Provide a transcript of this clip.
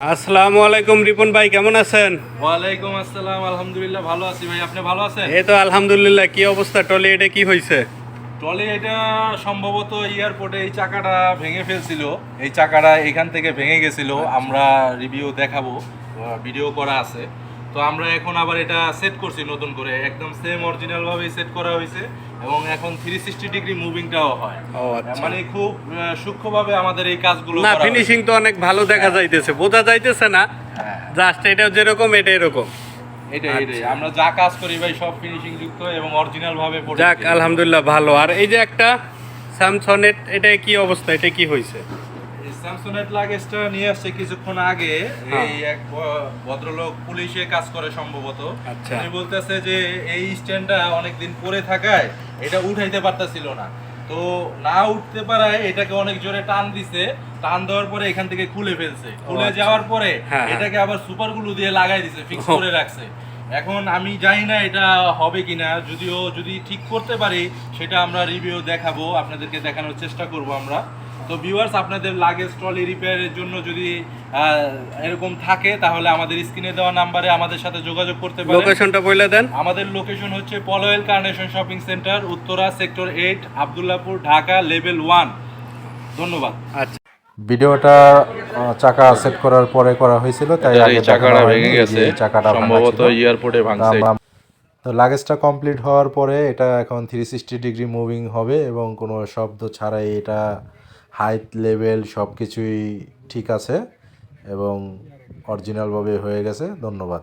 আসসালামু আলাইকুম রিপন ভাই কেমন আছেন? ওয়ালাইকুম আসসালাম আলহামদুলিল্লাহ ভালো আছি ভাই। আপনি ভালো আছেন? এই তো আলহামদুলিল্লাহ কি অবস্থা? টলি এটা কি হয়েছে টলি এটা সম্ভবত এয়ারপোর্টে এই চাকাটা ভেঙে ফেলছিল। এই চাকাটা এখান থেকে ভেঙে গেছিল। আমরা রিভিউ দেখাবো ভিডিও করা আছে। তো আমরা এখন আবার এটা সেট করছি নতুন করে। একদম সেম অরিজিনাল ভাবেই সেট করা হয়েছে এবং এখন থ্রি সিক্সটি ডিগ্রি মুভিংটাও হয়। ও আচ্ছা। মানে খুব সূক্ষ্মভাবে আমাদের এই কাজগুলো না ফিনিশিং তো অনেক ভালো দেখা যাইতেছে। বোঝা যাইতেছে না হ্যাঁ। জাস্ট এটা যেরকম এটা এরকম। এটাই আচ্ছা। এটাই আমরা যা কাজ করি ভাই সব ফিনিশিং যুক্ত এবং অরিজিনাল ভাবে যাক আলহামদুলিল্লাহ ভালো। আর এই যে একটা স্যামসংয়ের এটা কি অবস্থা? এটা কি হয়েছে লাগেজটা নিয়ে আসছে কিছুক্ষণ আগে। হ্যাঁ। এই এক ভদ্রলোক পুলিশে কাজ করে সম্ভবত। আচ্ছা। উনি বলতেছে যে এই স্ট্যান্ডটা অনেকদিন পরে থাকায় এটা উঠাইতে পারতাছিল না। তো না উঠতে পারায় এটাকে অনেক জোরে টান দিছে। টান দেওয়ার পরে এখান থেকে খুলে ফেলছে। খুলে আচ্ছা। যাওয়ার পরে হ্যাঁ, হ্যাঁ। এটাকে আবার সুপার গ্লু দিয়ে লাগাই দিছে ফিক্স করে রাখছে। এখন আমি জানি না এটা হবে কিনা। যদিও যদি ঠিক করতে পারি সেটা আমরা রিভিউ দেখাবো। আপনাদেরকে দেখানোর চেষ্টা করব আমরা। তো ভিউয়ার্স আপনাদের লাগেজ ট্রলি রিপেয়ারের জন্য যদি আহ, এরকম থাকে তাহলে আমাদের স্ক্রিনে দেওয়া নাম্বারে আমাদের সাথে যোগাযোগ করতে পারেন। লোকেশনটা বলে দেন। আমাদের লোকেশন হচ্ছে Polwel carnation shopping centre Uttara sector eight Abdullahpur Dhaka level one ধন্যবাদ। আচ্ছা। ভিডিওটা চাকা সেট করার পরে করা হয়েছিল তাই আগে হয়নি যে এই চাকাটা সম্ভবত এয়ারপোর্টে আমরা- তো লাগেজটা কমপ্লিট হওয়ার পরে এটা এখন থ্রি সিক্সটি ডিগ্রি মুভিং হবে এবং কোনো শব্দ ছাড়াই এটা হাইট লেভেল সব কিছুই ঠিক আছে এবং অরিজিনালভাবে হয়ে গেছে ধন্যবাদ।